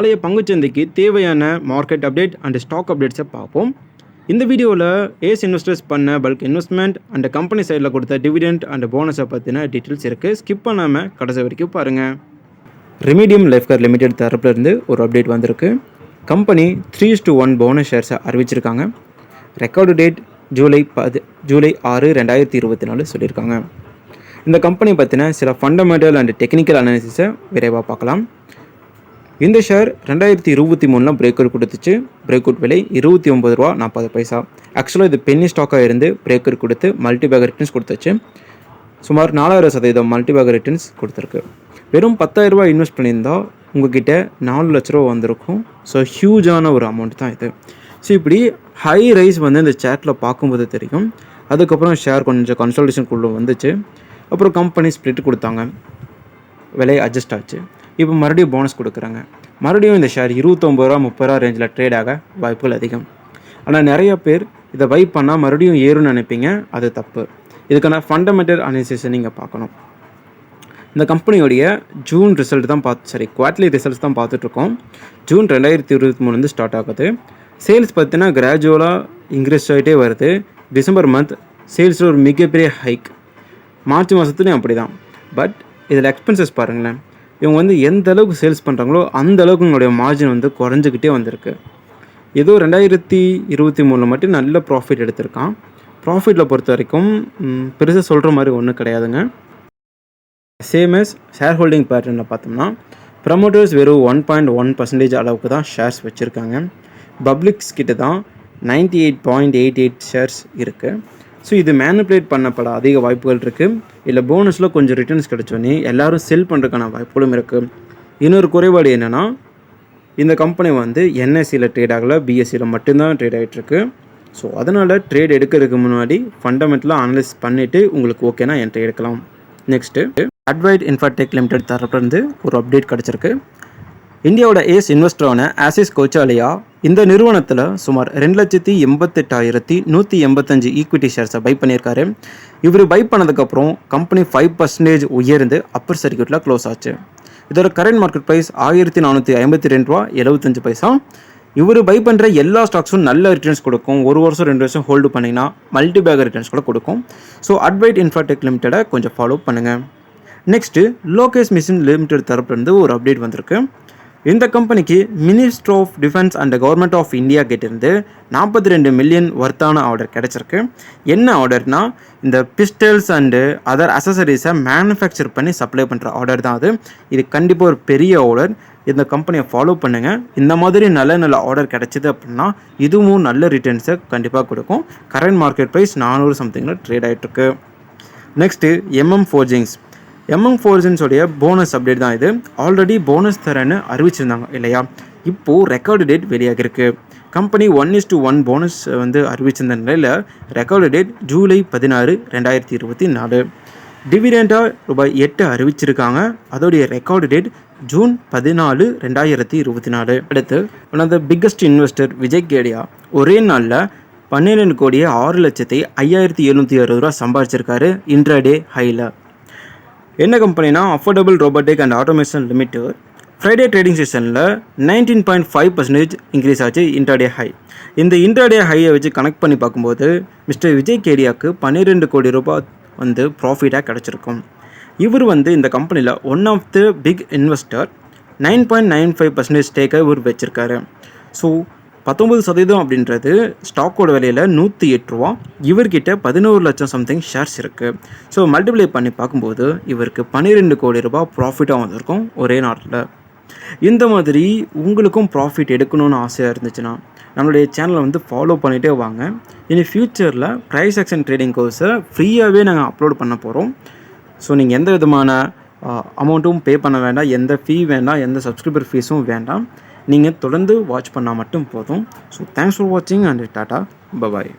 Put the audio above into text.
நாளைய பங்குச்சந்தைக்கு தேவையான மார்க்கெட் அப்டேட் அண்ட் ஸ்டாக் அப்டேட்ஸை பார்ப்போம். இந்த வீடியோவில் ஏஸ் இன்வெஸ்டர்ஸ் பண்ண பல்க் இன்வெஸ்ட்மெண்ட் அண்ட் கம்பெனி சைடில் கொடுத்த டிவிடெண்ட் அண்ட் போனஸை பற்றின டீட்டெயில்ஸ் இருக்குது ஸ்கிப் பண்ணாமல் கடைசி வரைக்கும் பாருங்கள் ரெமிடியம் லைஃப் கார் லிமிடெட் தரப்புலேருந்து ஒரு அப்டேட் வந்திருக்கு. Company three to one bonus ஷேர்ஸை அறிவிச்சிருக்காங்க. ரெக்கார்டு டேட் ஜூலை பது ஜூலை ஆறு ரெண்டாயிரத்தி இருபத்தி நாலு சொல்லியிருக்காங்க. இந்த கம்பெனி பற்றின சில ஃபண்டமெண்டல் அண்ட் டெக்னிக்கல் அனாலிசிஸை விரைவாக பார்க்கலாம். இந்த ஷேர் ரெண்டாயிரத்தி இருபத்தி மூணில் பிரேக் அவுட் கொடுத்துச்சு. பிரேக் அவுட் விலை இருபத்தி ஒம்பது ரூபா நாற்பது பைசா. ஆக்சுவலாக இது பென்னி ஸ்டாக்காக இருந்து பிரேக் அவுட் கொடுத்து மல்டிபேக் ரிட்டர்ன்ஸ் கொடுத்துச்சு. சுமார் நாலாயிரம் சதவீதம் மல்டிபேக் ரிட்டர்ன்ஸ் கொடுத்துருக்கு. வெறும் பத்தாயிரம் ரூபாய் இன்வெஸ்ட் பண்ணியிருந்தால் உங்ககிட்ட நாலு லட்ச ரூபா வந்திருக்கும். ஸோ ஹியூஜான ஒரு அமௌண்ட் தான் இது. ஸோ இப்படி ஹை ரைஸ் வந்து இந்த சேட்டில் பார்க்கும்போது தெரியும். அதுக்கப்புறம் ஷேர் கொஞ்சம் கன்சல்டேஷனுக்குள்ளே வந்துச்சு. அப்புறம் கம்பெனி ஸ்ப்ளிட் கொடுத்தாங்க. விலை அட்ஜஸ்ட் ஆச்சு. இப்போ மறுபடியும் போனஸ் கொடுக்குறாங்க. மறுபடியும் இந்த ஷேர் இருபத்தொம்பது ரூபா முப்பது ரூபா ரேஞ்சில் ட்ரேட் ஆக வாய்ப்புகள் அதிகம். ஆனால் நிறைய பேர் இதை பை பண்ணால் மறுபடியும் ஏறும்னு நினைப்பீங்க அது தப்பு. இதுக்கான ஃபண்டமெண்டல் அனாலிசிஸை நீங்கள் பார்க்கணும். இந்த கம்பெனியோடைய ஜூன் ரிசல்ட் தான் பார்த்து சரி குவார்ட்லி ரிசல்ட்ஸ் தான் பார்த்துட்ருக்கோம். ஜூன் ரெண்டாயிரத்தி இருபத்தி மூணுலேருந்து ஸ்டார்ட் ஆகுது. சேல்ஸ் பார்த்தீங்கன்னா கிராஜுவலாக இன்க்ரீஸ் ஆகிட்டே வருது. டிசம்பர் மந்த் சேல்ஸில் ஒரு மிகப்பெரிய ஹைக் மார்ச் மாதத்துலேயும் அப்படி தான் பட் இதில் எக்ஸ்பென்சஸ் பாருங்களேன். இவங்க வந்து எந்த அளவுக்கு சேல்ஸ் பண்ணுறாங்களோ அந்த அளவுக்கு உங்களுடைய மார்ஜின் வந்து குறைஞ்சிக்கிட்டே வந்திருக்கு. ஏதோ ரெண்டாயிரத்தி இருபத்தி மூணில் மட்டும் நல்ல ப்ராஃபிட் எடுத்திருக்கான். ப்ராஃபிட்டில் பொறுத்த வரைக்கும் பெருசாக சொல்கிற மாதிரி ஒன்றும் கிடையாதுங்க. சேம் எஸ் ஷேர் ஹோல்டிங் பேட்டர்னில் பார்த்தோம்னா ப்ரமோட்டர்ஸ் வெறும் ஒன் பாயிண்ட் ஒன் பர்சன்டேஜ் அளவுக்கு தான் ஷேர்ஸ் வச்சுருக்காங்க. பப்ளிக்ஸ் கிட்ட தான் ninety eight point eight eight shares இருக்குது ஸோ இது மேனிப்புலேட் பண்ணப்பட அதிக வாய்ப்புகள் இருக்குது இல்லை போனஸில் கொஞ்சம் ரிட்டர்ன்ஸ் கிடச்சோன்னே எல்லோரும் செல் பண்ணுறதுக்கான வாய்ப்புகளும் இருக்குது இன்னொரு குறைபாடு என்னென்னா இந்த கம்பெனி வந்து என்எஸ்சியில் ட்ரேட் ஆகலை பிஎஸ்சியில் மட்டும்தான் ட்ரேட் ஆகிட்டுருக்கு ஸோ அதனால் ட்ரேட் எடுக்கிறதுக்கு முன்னாடி ஃபண்டமெண்டலாக அனலைஸ் பண்ணிவிட்டு உங்களுக்கு ஓகேனா என்ட்ரி எடுக்கலாம். நெக்ஸ்ட்டு அட்வைட் இன்ஃபாடெக் லிமிடெட் தரப்புலேருந்து ஒரு அப்டேட் கிடச்சிருக்கு. இந்தியாவோட ஏஸ் இன்வெஸ்டரான ஆசிஸ் கோச்சாலியா இந்த நிறுவனத்தில் சுமார் ரெண்டு லட்சத்தி எண்பத்தெட்டாயிரத்தி நூற்றி எண்பத்தஞ்சு ஈக்விட்டி ஷேர்ஸை பை பண்ணியிருக்காரு. இவர் பை பண்ணதுக்கப்புறம் கம்பெனி ஃபைவ் பர்சன்டேஜ் உயர்ந்து அப்பர் சர்க்கியூட்டில் க்ளோஸ் ஆச்சு. இதோட கரண்ட் மார்க்கெட் ப்ரைஸ் ஆயிரத்தி நானூற்றி ஐம்பத்தி ரெண்டு ரூபா எழுபத்தஞ்சு பைசா. இவர் பை பண்ணுற எல்லா ஸ்டாக்ஸும் நல்ல ரிட்டர்ன்ஸ் கொடுக்கும். ஒரு வருஷம் ரெண்டு வருஷம் ஹோல்டு பண்ணிங்கன்னா மல்டி பேக் ரிட்டர்ன்ஸ் கூட கொடுக்கும். ஸோ அட்வைட் இன்ஃபாடெக் லிமிட்டடை கொஞ்சம் ஃபாலோ பண்ணுங்கள் நெக்ஸ்ட்டு லோகேஷ் மிஷின் லிமிடெட் தரப்புலேருந்து ஒரு அப்டேட் வந்திருக்கு. இந்த கம்பெனிக்கு ministry of defence and government of India கிட்டேருந்து நாற்பத்தி ரெண்டு மில்லியன் ஒர்த்தான ஆர்டர் கிடச்சிருக்கு. என்ன ஆர்டர்னா இந்த பிஸ்டல்ஸ் அண்டு அதர் அசசரிஸை மேனுஃபேக்சர் பண்ணி சப்ளை பண்ணுற ஆர்டர் தான் அது. இது கண்டிப்பாக ஒரு பெரிய ஆர்டர் இந்த கம்பெனியை ஃபாலோ பண்ணுங்கள் இந்த மாதிரி நல்ல நல்ல ஆர்டர் கிடச்சிது அப்படின்னா இதுவும் நல்ல ரிட்டர்ன்ஸை கண்டிப்பாக கொடுக்கும். கரண்ட் மார்க்கெட் ப்ரைஸ் நானூறு சம்திங்கில் ட்ரேட் ஆகிட்டுருக்கு நெக்ஸ்ட்டு எம்எம் ஃபோர்ஜிங்ஸ் எம்எம் ஃபோர்ஜன்ஸோடைய போனஸ் அப்டேட் தான் இது. ஆல்ரெடி போனஸ் தரேன்னு அறிவிச்சிருந்தாங்க இல்லையா? இப்போது record date வெளியாகிருக்கு company one is to one bonus வந்து அறிவிச்சிருந்த நிலையில் ரெக்கார்டு டேட் ஜூலை பதினாறு ரெண்டாயிரத்தி இருபத்தி நாலு. டிவிடெண்டாக ரூபாய் எட்டு அறிவிச்சிருக்காங்க. அதோடைய ரெக்கார்டு டேட் ஜூன் பதினாலு ரெண்டாயிரத்தி இருபத்தி நாலு. அடுத்து one of the biggest investor Vijay Kedia ஒரே நாளில் பன்னிரெண்டு கோடியே ஆறு லட்சத்தி ஐயாயிரத்தி எழுநூற்றி அறுபது ரூபா சம்பாதிச்சிருக்காரு இன்ட்ரடே ஹையில் என்ன கம்பெனினா affordable robotic and automation limited Friday trading செஷனில் nineteen point five percentage increase ஆச்சு இன்டர்டே ஹை இந்த இன்டர்டே ஹையை வச்சு கனெக்ட் பண்ணி பார்க்கும்போது மிஸ்டர் விஜய் கேடியாவுக்கு பன்னிரெண்டு கோடி ரூபாய் வந்து ப்ராஃபிட்டாக கிடச்சிருக்கும். இவர் வந்து இந்த கம்பெனியில் one of the big investor nine point nine five percentage ஸ்டேக்கை இவர் வச்சுருக்காரு. ஸோ பத்தொம்பது சதவீதம் அப்படின்றது ஸ்டாக்கோட விலையில் நூற்றி எட்டு ரூபா. இவர்கிட்ட பதினோரு லட்சம் சம்திங் ஷேர்ஸ் இருக்குது ஸோ மல்டிப்ளை பண்ணி பார்க்கும்போது இவருக்கு பன்னிரெண்டு கோடி ரூபா ப்ராஃபிட்டாக வந்திருக்கும் ஒரே நாட்டில் இந்த மாதிரி உங்களுக்கும் ப்ராஃபிட் எடுக்கணும்னு ஆசையாக இருந்துச்சுன்னா நம்மளுடைய சேனலை வந்து ஃபாலோ பண்ணிகிட்டே வாங்க. இனி ஃப்யூச்சரில் ப்ரைஸ் ஆக்ஷன் ட்ரேடிங் கோர்ஸை ஃப்ரீயாகவே நாங்கள் அப்லோட் பண்ண போகிறோம் ஸோ நீங்கள் எந்த விதமான அமௌண்ட்டும் பே பண்ண வேண்டாம். எந்த ஃபீ வேண்டாம். எந்த சப்ஸ்கிரிபர் ஃபீஸும் வேண்டாம். நீங்கள் தொடர்ந்து வாட்ச் பண்ணால் மட்டும் போதும். ஸோ தேங்க்ஸ் ஃபார் வாட்சிங் அண்ட் டாட்டா பபாய்